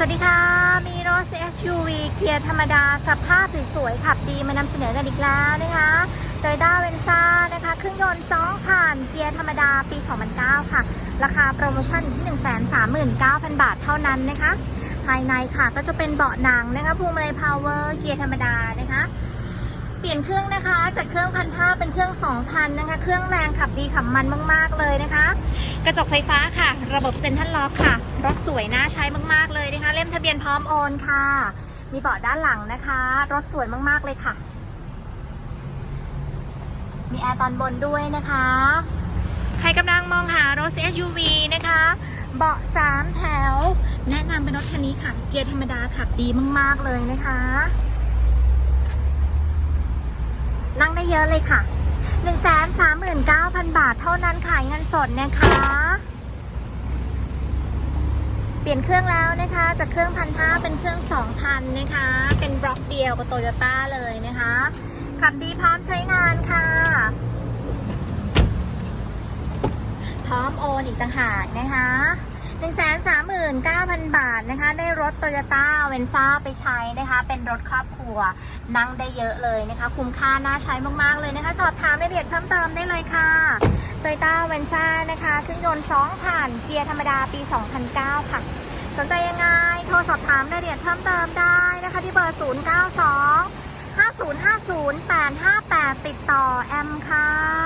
สวัสดีค่ะ มีรถ SUV เกียร์ธรรมดา สภาพสวยๆขับดีมานำเสนอกันอีกแล้วนะคะโตโยต้าเวนซ่านะคะ เครื่องยนต์2ผ่านเกียร์ธรรมดาปี 2009 ค่ะ ราคาโปรโมชั่นอยู่ที่ 139,000 บาทเท่านั้นนะคะ ภายในค่ะก็จะเป็นเบาะหนังนะคะพวงมาลัยพาวเวอร์เกียร์ธรรมดานะคะ เปลี่ยนเครื่องนะคะ จากเครื่องพันห้าเป็นเครื่อง2,000นะคะ เครื่องแรงขับดีขับมันมาก ๆเลยนะคะ กระจกไฟฟ้าค่ะ ระบบเซ็นทรัลล็อกค่ะ รถสวยน่าใช้มากๆเลยนะคะ เล่มทะเบียนพร้อมโอนค่ะ มีเบาะด้านหลังนะคะ รถสวยมากๆเลยค่ะ มีแอร์ตอนบนด้วยนะคะ ใครกำลังมองหารถ SUV นะคะ เบาะ3แถว แนะนำเป็นรถคันนี้ค่ะ เกียร์ธรรมดาขับดีมากๆเลยนะคะ นั่งได้เยอะเลยค่ะ 139,000 บาทเท่านั้นขายเงินสดนะคะ เปลี่ยนเครื่องแล้วนะคะ จากเครื่องพันห้าเป็นเครื่อง2,000นะคะ เป็นบล็อกเดียวกับโตโยต้าเลยนะคะ ขับดีพร้อมใช้งานค่ะ พ ร้อมโอนอีกต่างหากนะคะ139,000บาทนะคะ ได้รถ Toyota v e n z a ไปใช้นะคะ เป็นรถครอบครัว นั่งได้เยอะเลยนะคะ คุ้มค่าน่าใช้มาก ๆ เลยนะคะ สอบถามรายละเอียดเพิ่มเติมได้เลยค่ะ Toyota v e n z a นะคะเครื่องยนต์2ผ่านเกียร์ธรรมดาปี 2009 ค่ะ สนใจยังไง โทรสอบถามรายละเอียดเพิ่มเติมได้นะคะ ที่เบอร์ 092 5050 858 ติดต่อแอมค่ะ